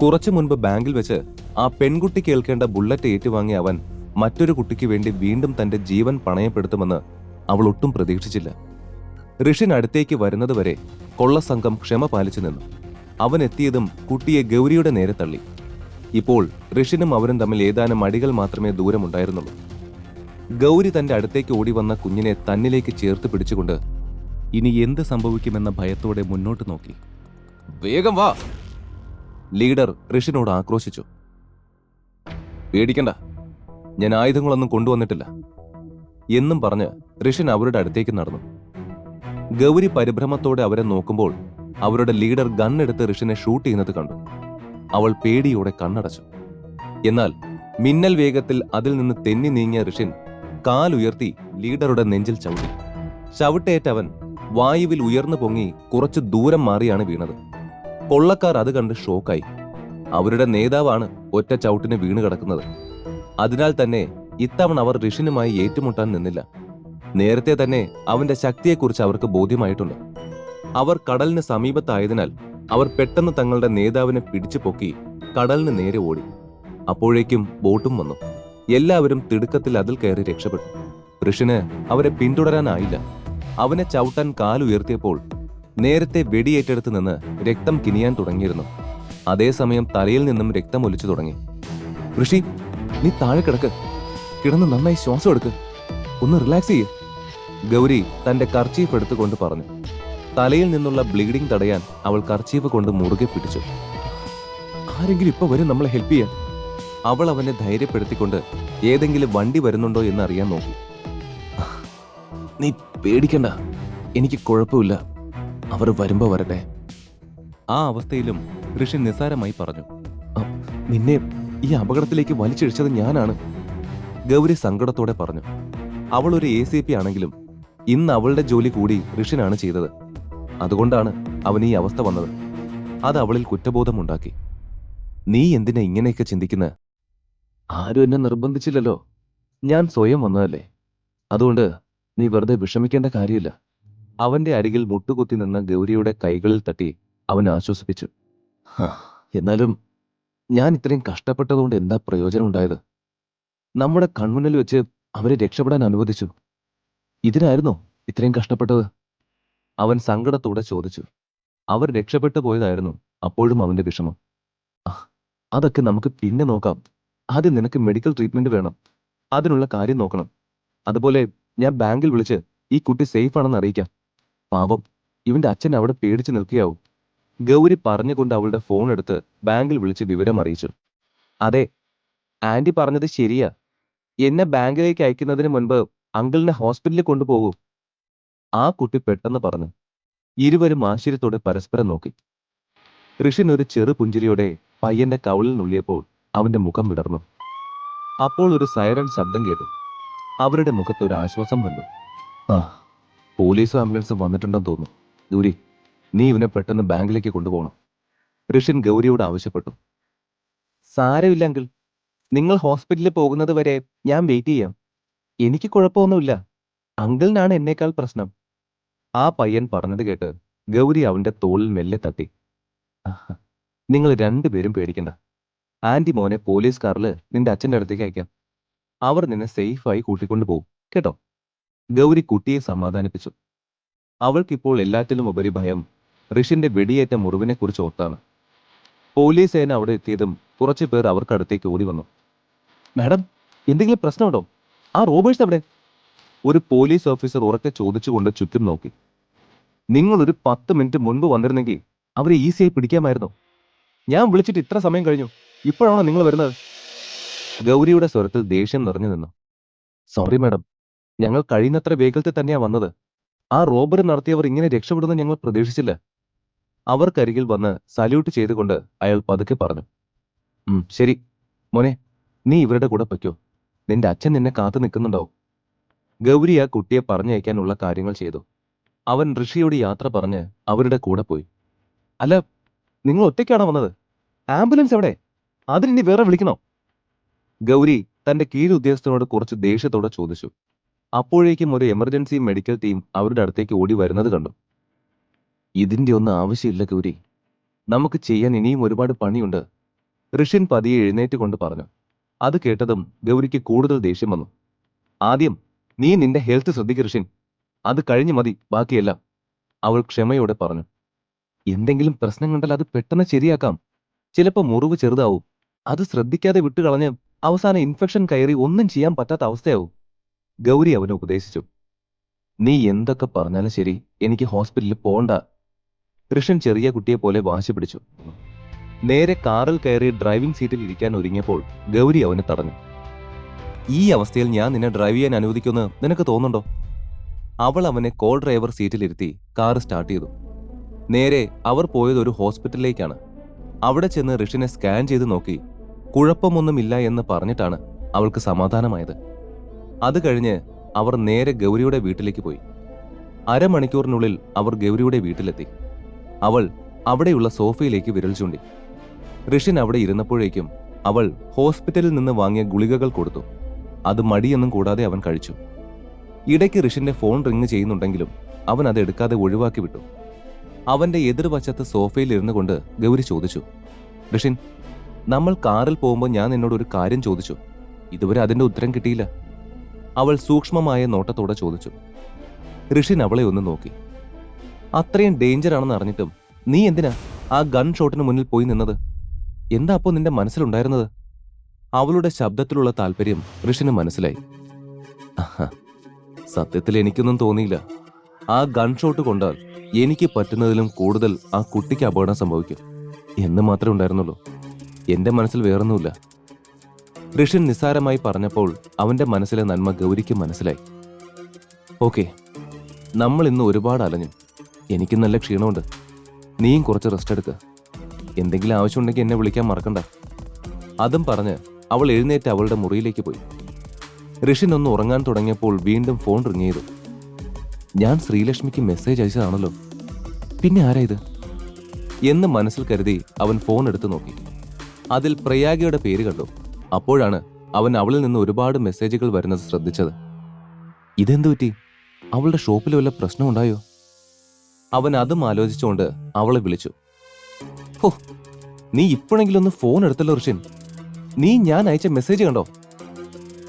കുറച്ചു മുൻപ് ബാങ്കിൽ വെച്ച് ആ പെൺകുട്ടി കേൾക്കേണ്ട ബുള്ളറ്റ് ഏറ്റുവാങ്ങിയ അവൻ മറ്റൊരു കുട്ടിക്ക് വേണ്ടി വീണ്ടും തന്റെ ജീവൻ പണയപ്പെടുത്തുമെന്ന് അവൾ ഒട്ടും പ്രതീക്ഷിച്ചില്ല. ഋഷിൻ അടുത്തേക്ക് വരുന്നതുവരെ കൊള്ളസംഘം ക്ഷമ പാലിച്ചു നിന്നു. അവൻ എത്തിയതും കുട്ടിയെ ഗൗരിയുടെ നേരെ തള്ളി. ഇപ്പോൾ ഋഷിനും അവരും തമ്മിൽ ഏതാനും അടികൾ മാത്രമേ ദൂരമുണ്ടായിരുന്നുള്ളൂ ഗൗരി തന്റെ അടുത്തേക്ക് ഓടി വന്ന കുഞ്ഞിനെ തന്നിലേക്ക് ചേർത്ത് പിടിച്ചുകൊണ്ട് ഇനി എന്ത് സംഭവിക്കുമെന്ന ഭയത്തോടെ മുന്നോട്ട് നോക്കി. വേഗം വാ. ലീഡർ ഋഷിനോട് ആക്രോശിച്ചു. പേടിക്കണ്ട. ഞാൻ ആയുധങ്ങളൊന്നും കൊണ്ടുവന്നിട്ടില്ല. എന്നും പറഞ്ഞ് ഋഷിൻ അവരുടെ അടുത്തേക്ക് നടന്നു. ഗൗരി പരിഭ്രമത്തോടെ അവരെ നോക്കുമ്പോൾ അവരുടെ ലീഡർ ഗണ്ണെടുത്ത് ഋഷിനെ ഷൂട്ട് ചെയ്യുന്നത് കണ്ടു. അവൾ പേടിയോടെ കണ്ണടച്ചു. എന്നാൽ മിന്നൽ വേഗത്തിൽ അതിൽ നിന്ന് തെന്നി നീങ്ങിയ ഋഷിൻ കാലുയർത്തി ലീഡറുടെ നെഞ്ചിൽ ചവിട്ടി. ചവിട്ടേറ്റവൻ വായുവിൽ ഉയർന്നു പൊങ്ങി കുറച്ചു ദൂരം മാറിയാണ് വീണത്. കൊള്ളക്കാർ അത് കണ്ട് ഷോക്കായി. അവരുടെ നേതാവാണ് ഒറ്റ ചവിട്ടിന് വീണ് കിടക്കുന്നത്. അതിനാൽ തന്നെ ഇത്തവണ അവർ ഋഷിനുമായി ഏറ്റുമുട്ടാൻ നിന്നില്ല. നേരത്തെ തന്നെ അവന്റെ ശക്തിയെക്കുറിച്ച് അവർക്ക് ബോധ്യമായിട്ടുണ്ട്. അവർ കടലിന് സമീപത്തായതിനാൽ അവർ പെട്ടെന്ന് തങ്ങളുടെ നേതാവിനെ പിടിച്ചു പൊക്കി കടലിന് നേരെ ഓടി. അപ്പോഴേക്കും ബോട്ടും വന്നു. എല്ലാവരും തിടുക്കത്തിൽ അതിൽ കയറി രക്ഷപ്പെട്ടു. ഋഷിന് അവരെ പിന്തുടരാനായില്ല. അവനെ ചവിട്ടാൻ കാലുയർത്തിയപ്പോൾ നേരത്തെ വെടിയേറ്റെടുത്ത് നിന്ന് രക്തം കിനിയാൻ തുടങ്ങിയിരുന്നു. അതേസമയം തലയിൽ നിന്നും രക്തം ഒലിച്ചു തുടങ്ങി. ഋഷി നീ താഴെ കിടക്ക്. കിടന്ന് നന്നായി ശ്വാസം എടുക്ക്. ഒന്ന് റിലാക്സ് ചെയ്യ്. ഗൗരി തന്റെ കർച്ചീഫ് എടുത്തുകൊണ്ട് പറഞ്ഞു. തലയിൽ നിന്നുള്ള ബ്ലീഡിംഗ് തടയാൻ അവൾ കർച്ചീഫ് കൊണ്ട് മുറുകെ പിടിച്ചു. ആരെങ്കിലും ഇപ്പൊ വരും നമ്മളെ ഹെൽപ്പ് ചെയ്യാൻ. അവൾ അവനെ ധൈര്യപ്പെടുത്തിക്കൊണ്ട് ഏതെങ്കിലും വണ്ടി വരുന്നുണ്ടോ എന്ന് അറിയാൻ നോക്കി. നീ പേടിക്കണ്ട. എനിക്ക് കുഴപ്പമില്ല. അവർ വരുമ്പോ വരട്ടെ? ആ അവസ്ഥയിലും ഋഷി നിസ്സാരമായി പറഞ്ഞു. നിന്നെ ഈ അപകടത്തിലേക്ക് വലിച്ചിഴിച്ചത് ഞാനാണ്. ഗൗരി സങ്കടത്തോടെ പറഞ്ഞു. അവൾ ഒരു എ സി പി ആണെങ്കിലും ഇന്ന് അവളുടെ ജോലി കൂടി ഋഷിനാണ് ചെയ്തത്. അതുകൊണ്ടാണ് അവൻ ഈ അവസ്ഥ വന്നത്. അത് അവളിൽ കുറ്റബോധമുണ്ടാക്കി. നീ എന്തിനാ ഇങ്ങനെയൊക്കെ ചിന്തിക്കുന്നത് ആരും എന്നെ നിർബന്ധിച്ചില്ലല്ലോ. ഞാൻ സ്വയം വന്നതല്ലേ. അതുകൊണ്ട് നീ വെറുതെ വിഷമിക്കേണ്ട കാര്യമില്ല. അവന്റെ അരികിൽ മുട്ടുകുത്തി നിന്ന് ഗൗരിയുടെ കൈകളിൽ തട്ടി അവൻ ആശ്വസിപ്പിച്ചു. "ഹാ, എന്നാലും ഞാൻ ഇത്രയും കഷ്ടപ്പെട്ടതുകൊണ്ട് എന്താ പ്രയോജനം ഉണ്ടായത്? നമ്മുടെ കൺമുന്നിൽ വെച്ച് അവരെ രക്ഷപ്പെടാൻ അനുവദിച്ചു. ഇതിനായിരുന്നോ ഇത്രയും കഷ്ടപ്പെട്ടത്? അവൻ സങ്കടത്തോടെ ചോദിച്ചു. അവർ രക്ഷപ്പെട്ടു പോയതായിരുന്നു അപ്പോഴും അവന്റെ വിഷമം. അതൊക്കെ നമുക്ക് പിന്നെ നോക്കാം. ആദ്യം നിനക്ക് മെഡിക്കൽ ട്രീറ്റ്മെന്റ് വേണം. അതിനുള്ള കാര്യം നോക്കണം. അതുപോലെ ഞാൻ ബാങ്കിൽ വിളിച്ച് ഈ കുട്ടി സേഫ് ആണെന്ന് അറിയിക്കാം. പാപം ഇവന്റെ അച്ഛൻ അവിടെ പേടിച്ചു നിൽക്കുകയാവും. ഗൗരി പറഞ്ഞുകൊണ്ട് അവളുടെ ഫോൺ എടുത്ത് ബാങ്കിൽ വിളിച്ച് വിവരം അറിയിച്ചു. അതെ ആന്റി പറഞ്ഞത് ശരിയാ. എന്നെ ബാങ്കിലേക്ക് അയക്കുന്നതിന് മുൻപ് അങ്കിളിനെ ഹോസ്പിറ്റലിൽ കൊണ്ടുപോകൂ. ആ കുട്ടി പെട്ടെന്ന് പറഞ്ഞു. ഇരുവരും ആശ്ചര്യത്തോടെ പരസ്പരം നോക്കി. ഋഷിൻ ഒരു ചെറു പുഞ്ചിരിയോടെ പയ്യന്റെ കൗളിൽ നുള്ളിയപ്പോൾ അവന്റെ മുഖം വിടർന്നു. അപ്പോൾ ഒരു സൈറൻ ശബ്ദം കേട്ടു. അവരുടെ മുഖത്ത് ഒരു ആശ്വാസം വന്നു. ആ പോലീസും ആംബുലൻസും വന്നിട്ടുണ്ടെന്ന് തോന്നുന്നു. ദൂരി നീ ഇവനെ പെട്ടെന്ന് ബാങ്കിലേക്ക് കൊണ്ടുപോകണം. ഋഷിൻ ഗൗരിയോട് ആവശ്യപ്പെട്ടു. സാരമില്ല അങ്കിൾ നിങ്ങൾ ഹോസ്പിറ്റലിൽ പോകുന്നത് വരെ ഞാൻ വെയിറ്റ് ചെയ്യാം. എനിക്ക് കുഴപ്പമൊന്നുമില്ല. അങ്കിളിനാണ് എന്നേക്കാൾ പ്രശ്നം. ആ പയ്യൻ പറഞ്ഞത് കേട്ട് ഗൗരി അവന്റെ തോളിൽ മെല്ലെ തട്ടി. നിങ്ങൾ രണ്ടുപേരും പേടിക്കണ്ട. ആന്റി മോനെ പോലീസ് കാറിൽ നിന്റെ അച്ഛന്റെ അടുത്തേക്ക് അയക്കാം. അവർ നിന്നെ സേഫായി കൂട്ടിക്കൊണ്ടു പോകും. കേട്ടോ? ഗൗരി കുട്ടിയെ സമാധാനിപ്പിച്ചു. അവൾക്കിപ്പോൾ എല്ലാറ്റിലും ഉപരി ഭയം ഋഷിന്റെ വെടിയേറ്റ മുറിവിനെക്കുറിച്ച് ഓർത്താണ്. പോലീസ് സേന അവിടെ എത്തിയതും കുറച്ചു പേർ അവർക്കടുത്തേക്ക് ഓടി വന്നു. മാഡം എന്തെങ്കിലും പ്രശ്നമുണ്ടോ? ആ റോബേഴ്സ് അവിടെ ഒരു പോലീസ് ഓഫീസർ ഉറക്കെ ചോദിച്ചുകൊണ്ട് ചുറ്റും നോക്കി. നിങ്ങൾ ഒരു പത്ത് മിനിറ്റ് മുൻപ് വന്നിരുന്നെങ്കിൽ അവരെ ഈസിയായി പിടിക്കാമായിരുന്നു. ഞാൻ വിളിച്ചിട്ട് ഇത്ര സമയം കഴിഞ്ഞു. ഇപ്പോഴാണോ നിങ്ങൾ വരുന്നത്? ഗൗരിയുടെ സ്വരത്തിൽ ദേഷ്യം നിറഞ്ഞു നിന്നു. സോറി മാഡം ഞങ്ങൾ കഴിയുന്നത്ര വേഗത്തിൽ തന്നെയാ വന്നത്. ആ റോബറി നടത്തിയവർ ഇങ്ങനെ രക്ഷപ്പെടുന്ന ഞങ്ങൾ പ്രതീക്ഷിച്ചില്ല. അവർക്കരികിൽ വന്ന് സല്യൂട്ട് ചെയ്തുകൊണ്ട് അയാൾ പതുക്കെ പറഞ്ഞു ഉം ശരി. മോനെ നീ ഇവരുടെ കൂടെ പൊയ്ക്കോ. നിന്റെ അച്ഛൻ നിന്നെ കാത്തു നിൽക്കുന്നുണ്ടാവും ഗൗരി ആ കുട്ടിയെ പറഞ്ഞയക്കാനുള്ള കാര്യങ്ങൾ ചെയ്തു. അവൻ ഋഷിയോട് യാത്ര പറഞ്ഞ് അവരുടെ കൂടെ പോയി. അല്ല നിങ്ങൾ ഒറ്റയ്ക്കാണോ വന്നത്? ആംബുലൻസ് എവിടെ? അതിനി വേറെ വിളിക്കണോ? ഗൗരി തന്റെ കീഴുദ്യോഗസ്ഥനോട് കുറച്ച് ദേഷ്യത്തോടെ ചോദിച്ചു. അപ്പോഴേക്കും ഒരു എമർജൻസി മെഡിക്കൽ ടീം അവരുടെ അടുത്തേക്ക് ഓടി വരുന്നത് കണ്ടു. ഇതിന്റെ ഒന്നും ആവശ്യമില്ല ഗൗരി. നമുക്ക് ചെയ്യാൻ ഇനിയും ഒരുപാട് പണിയുണ്ട്. ഋഷിൻ പതിയെ എഴുന്നേറ്റ് കൊണ്ട് പറഞ്ഞു. അത് കേട്ടതും ഗൗരിക്ക് കൂടുതൽ ദേഷ്യം വന്നു. ആദ്യം നീ നിന്റെ ഹെൽത്ത് ശ്രദ്ധിക്ക് ഋഷിൻ. അത് കഴിഞ്ഞു മതി ബാക്കിയെല്ലാം. അവൾ ക്ഷമയോടെ പറഞ്ഞു. എന്തെങ്കിലും പ്രശ്നം കണ്ടാൽ അത് പെട്ടെന്ന് ശരിയാക്കാം. ചിലപ്പോൾ മുറിവ് ചെറുതാവും. അത് ശ്രദ്ധിക്കാതെ വിട്ടുകളഞ്ഞ് അവസാനം ഇൻഫെക്ഷൻ കയറി ഒന്നും ചെയ്യാൻ പറ്റാത്ത അവസ്ഥയാവും. ഗൗരി അവനെ ഉപദേശിച്ചു. നീ എന്തൊക്കെ പറഞ്ഞാലും ശരി എനിക്ക് ഹോസ്പിറ്റലിൽ പോണ്ട. കൃഷ്ണൻ ചെറിയ കുട്ടിയെ പോലെ വാശി പിടിച്ചു. നേരെ കാറിൽ കയറി ഡ്രൈവിംഗ് സീറ്റിൽ ഇരിക്കാൻ ഒരുങ്ങിയപ്പോൾ ഗൗരി അവനെ തടഞ്ഞു. ഈ അവസ്ഥയിൽ ഞാൻ നിന്നെ ഡ്രൈവ് ചെയ്യാൻ അനുവദിക്കുമെന്ന് നിനക്ക് തോന്നുന്നുണ്ടോ? അവൾ അവനെ കോൾ ഡ്രൈവർ സീറ്റിലിരുത്തി കാർ സ്റ്റാർട്ട് ചെയ്തു. നേരെ അവർ പോയത് ഒരു ഹോസ്പിറ്റലിലേക്കാണ്. അവിടെ ചെന്ന് ഋഷിനെ സ്കാൻ ചെയ്ത് നോക്കി. കുഴപ്പമൊന്നുമില്ല എന്ന് പറഞ്ഞിട്ടാണ് അവൾക്ക് സമാധാനമായത്. അത് കഴിഞ്ഞ് അവർ നേരെ ഗൗരിയുടെ വീട്ടിലേക്ക് പോയി. അരമണിക്കൂറിനുള്ളിൽ അവർ ഗൗരിയുടെ വീട്ടിലെത്തി. അവൾ അവിടെയുള്ള സോഫയിലേക്ക് വിരൽ ചൂണ്ടി. ഋഷിൻ അവിടെ ഇരുന്നപ്പോഴേക്കും അവൾ ഹോസ്പിറ്റലിൽ നിന്ന് വാങ്ങിയ ഗുളികകൾ കൊടുത്തു. അത് മടിയൊന്നും കൂടാതെ അവൻ കഴിച്ചു. ഇടയ്ക്ക് ഋഷിന്റെ ഫോൺ റിങ് ചെയ്യുന്നുണ്ടെങ്കിലും അവൻ അത് എടുക്കാതെ ഒഴിവാക്കി വിട്ടു. അവന്റെ എതിർവശത്ത് സോഫയിൽ ഇരുന്നു കൊണ്ട് ഗൗരി ചോദിച്ചു ഋഷിൻ നമ്മൾ കാറിൽ പോകുമ്പോൾ ഞാൻ നിന്നോട് ഒരു കാര്യം ചോദിച്ചു. ഇതുവരെ അതിന്റെ ഉത്തരം കിട്ടിയില്ല. അവൾ സൂക്ഷ്മമായ നോട്ടത്തോടെ ചോദിച്ചു. ഋഷിൻ അവളെ ഒന്ന് നോക്കി. അത്രയും ഡേഞ്ചർ ആണെന്ന് അറിഞ്ഞിട്ടും നീ എന്തിനാ ആ ഗൺ ഷോട്ടിന് മുന്നിൽ പോയി നിന്നത്? എന്താ അപ്പോ നിന്റെ മനസ്സിലുണ്ടായിരുന്നത്? അവളുടെ ശബ്ദത്തിലുള്ള താല്പര്യം ഋഷിന് മനസ്സിലായി. സത്യത്തിൽ എനിക്കൊന്നും തോന്നിയില്ല. ആ ഗൺ ഷോട്ട് കൊണ്ടാൽ എനിക്ക് പറ്റുന്നതിലും കൂടുതൽ ആ കുട്ടിക്ക് അപകടം സംഭവിക്കും. എന്ന് മാത്രമേ ഉണ്ടായിരുന്നുള്ളൂ. എന്റെ മനസ്സിൽ വേറൊന്നുമില്ല. ഋഷിൻ നിസ്സാരമായി പറഞ്ഞപ്പോൾ അവന്റെ മനസ്സിലെ നന്മ ഗൗരിക്ക് മനസ്സിലായി. ഓക്കെ നമ്മൾ ഇന്ന് ഒരുപാട് അലഞ്ഞു. എനിക്ക് നല്ല ക്ഷീണമുണ്ട്. നീയും കുറച്ച് റെസ്റ്റ് എടുക്ക. എന്തെങ്കിലും ആവശ്യമുണ്ടെങ്കിൽ എന്നെ വിളിക്കാൻ മറക്കണ്ട. അതും പറഞ്ഞ് അവൾ എഴുന്നേറ്റ് അവളുടെ മുറിയിലേക്ക് പോയി. ഋഷിൻ ഒന്ന് ഉറങ്ങാൻ തുടങ്ങിയപ്പോൾ വീണ്ടും ഫോൺ റിങ് ചെയ്തു. ഞാൻ ശ്രീലക്ഷ്മിക്ക് മെസ്സേജ് അയച്ചതാണല്ലോ. പിന്നെ ആരാ ഇത്? എന്ന് മനസ്സിൽ കരുതി അവൻ ഫോൺ എടുത്തു നോക്കി. അതിൽ പ്രയാഗയുടെ പേര് കണ്ടു. അപ്പോഴാണ് അവൻ അവളിൽ നിന്ന് ഒരുപാട് മെസ്സേജുകൾ വരുന്നത് ശ്രദ്ധിച്ചത്. ഇതെന്തു പറ്റി? അവളുടെ ഷോപ്പിൽ വല്ല പ്രശ്നമുണ്ടായോ അവൻ അതും ആലോചിച്ചുകൊണ്ട് അവളെ വിളിച്ചു. ഹോ നീ ഇപ്പോഴെങ്കിലും ഒന്ന് ഫോൺ എടുത്തല്ലോ ഋഷിൻ. നീ ഞാൻ അയച്ച മെസ്സേജ് കണ്ടോ?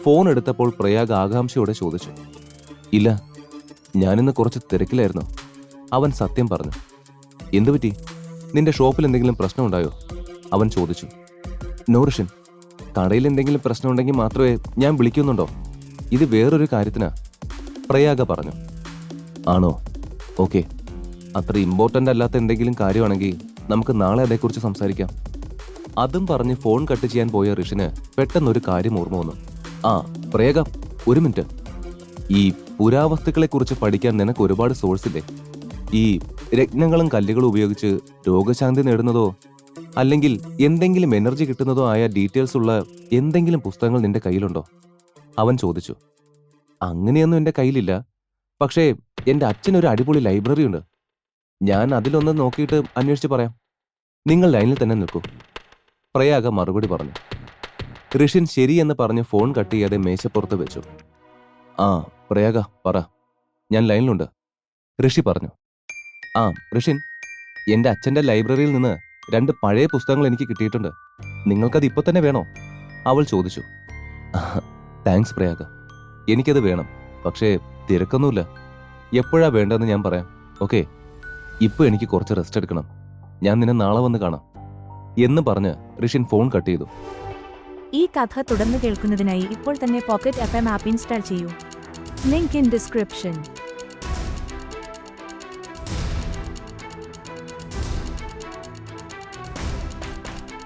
ഫോൺ എടുത്തപ്പോൾ പ്രയാഗ് ആകാംക്ഷയോടെ ചോദിച്ചു. ഇല്ല ഞാനിന്ന് കുറച്ച് തിരക്കിലായിരുന്നു അവൻ സത്യം പറഞ്ഞു. എന്തു പറ്റി? നിന്റെ ഷോപ്പിൽ എന്തെങ്കിലും പ്രശ്നമുണ്ടായോ അവൻ ചോദിച്ചു. നോ ഋഷിൻ. കടയിൽ എന്തെങ്കിലും പ്രശ്നമുണ്ടെങ്കിൽ മാത്രമേ ഞാൻ വിളിക്കുന്നുണ്ടോ? ഇത് വേറൊരു കാര്യത്തിനാ. പ്രയാഗ പറഞ്ഞു. ആണോ? ഓക്കെ. അത്ര ഇമ്പോർട്ടന്റ് അല്ലാത്ത എന്തെങ്കിലും കാര്യമാണെങ്കിൽ നമുക്ക് നാളെ അതേക്കുറിച്ച് സംസാരിക്കാം. അതും പറഞ്ഞ് ഫോൺ കട്ട് ചെയ്യാൻ പോയ ഋഷിന് പെട്ടെന്നൊരു കാര്യം ഓർമ്മ വന്നു. ആ പ്രേക ഒരു മിനിറ്റ്. ഈ പുരാവസ്തുക്കളെക്കുറിച്ച് പഠിക്കാൻ നിനക്ക് ഒരുപാട് സോഴ്സ് ഇല്ലേ? ഈ രത്നങ്ങളും കല്ലുകളും ഉപയോഗിച്ച് രോഗശാന്തി നേടുന്നതോ? അല്ലെങ്കിൽ എന്തെങ്കിലും എനർജി കിട്ടുന്നതോ ആയ ഡീറ്റെയിൽസ് ഉള്ള എന്തെങ്കിലും പുസ്തകങ്ങൾ നിന്റെ കയ്യിലുണ്ടോ? അവൻ ചോദിച്ചു. അങ്ങനെയൊന്നും എന്റെ കയ്യിലില്ല. പക്ഷേ എന്റെ അച്ഛനൊരു അടിപൊളി ലൈബ്രറി ഉണ്ട്. ഞാൻ അതിലൊന്ന് നോക്കിയിട്ട് അന്വേഷിച്ച് പറയാം. നിങ്ങൾ ലൈനിൽ തന്നെ നിൽക്കൂ. പ്രയാഗ മറുപടി പറഞ്ഞു. ഋഷിൻ ശരിയെന്ന് പറഞ്ഞ് ഫോൺ കട്ട് ചെയ്യാതെ മേശപ്പുറത്ത് വെച്ചു. ആ പ്രയാഗ പറ. ഞാൻ ലൈനിലുണ്ട്. ഋഷി പറഞ്ഞു. ആ ഋഷിൻ എന്റെ അച്ഛന്റെ ലൈബ്രറിയിൽ നിന്ന് രണ്ട് പഴയ പുസ്തകങ്ങൾ എനിക്ക് കിട്ടിയിട്ടുണ്ട്. നിങ്ങൾക്കത് ഇപ്പൊ തന്നെ വേണോ? അവൾ ചോദിച്ചു. താങ്ക്സ് പ്രയാഗ. എനിക്കത് വേണം. പക്ഷേ തിരക്കൊന്നുമില്ല. എപ്പോഴാ വേണ്ടതെന്ന് ഞാൻ പറയാം. ഓക്കെ ഇപ്പൊ എനിക്ക് കുറച്ച് റെസ്റ്റ് എടുക്കണം. ഞാൻ നിന്നെ നാളെ വന്ന് കാണാം. എന്ന് പറഞ്ഞ് ഋഷിൻ ഫോൺ കട്ട് ചെയ്തു. ഈ കഥ തുടർന്ന് കേൾക്കുന്നതിനായി ഇപ്പോൾ തന്നെ pocket F M app install ചെയ്യൂ. Link in description.